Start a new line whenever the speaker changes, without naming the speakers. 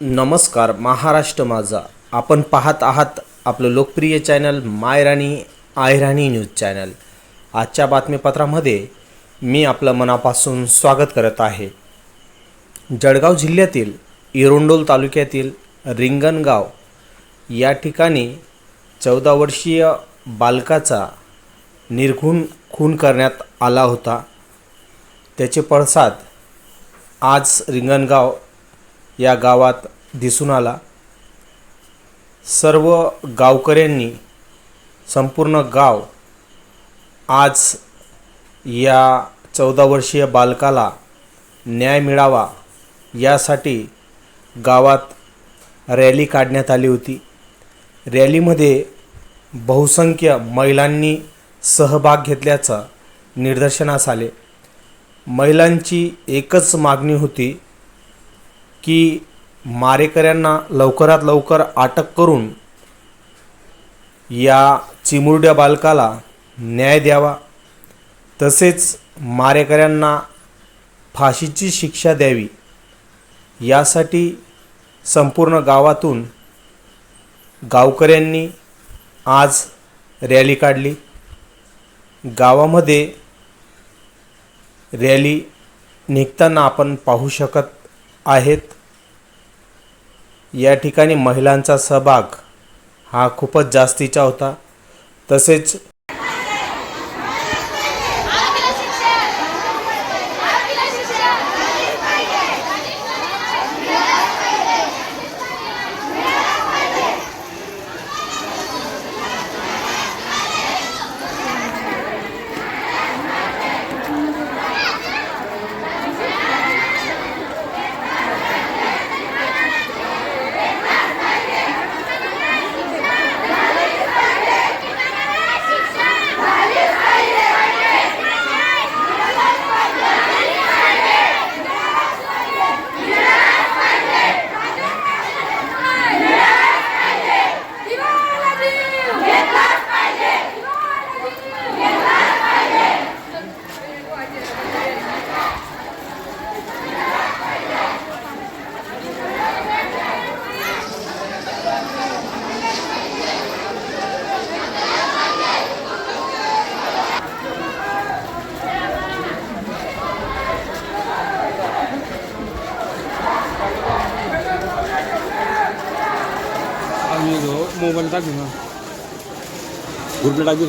नमस्कार महाराष्ट्र माझा. आपण पाहत आहात आपलं लोकप्रिय चॅनल मायराणी आयराणी न्यूज चॅनल. आजच्या बातमीपत्रामध्ये मी आपलं मनापासून स्वागत करत आहे. जळगाव जिल्ह्यातील इरोंडोल तालुक्यातील रिंगणगाव या ठिकाणी चौदा वर्षीय बालकाचा निर्घुण खून करण्यात आला होता. त्याचे पडसाद आज रिंगणगाव या गावात दिसून आला. सर्व गावकऱ्यांनी संपूर्ण गाव आज या चौदा वर्षीय बालकाला न्याय मिळावा यासाठी गावात रॅली काढण्यात आली होती. रॅलीमध्ये बहुसंख्य महिलांनी सहभाग घेतल्याचं निदर्शनास आले. महिलांची एकच मागणी होती की मारेकऱ्यांना लवकरात लवकर अटक करून या चिमुरड्या बालकाला न्याय द्यावा. तसेच मारेकऱ्यांना फाशीची शिक्षा द्यावी. यासाठी संपूर्ण गावातून गावकऱ्यांनी आज रॅली काढली. गावामध्ये रॅली निघताना आपण पाहू शकत आहेत. या ठिकाणी महिलांचा सहभाग हा खूपच जास्तीचा होता. तसेच
मी मोबाईल
टाकू ना ग्रुपला टाकू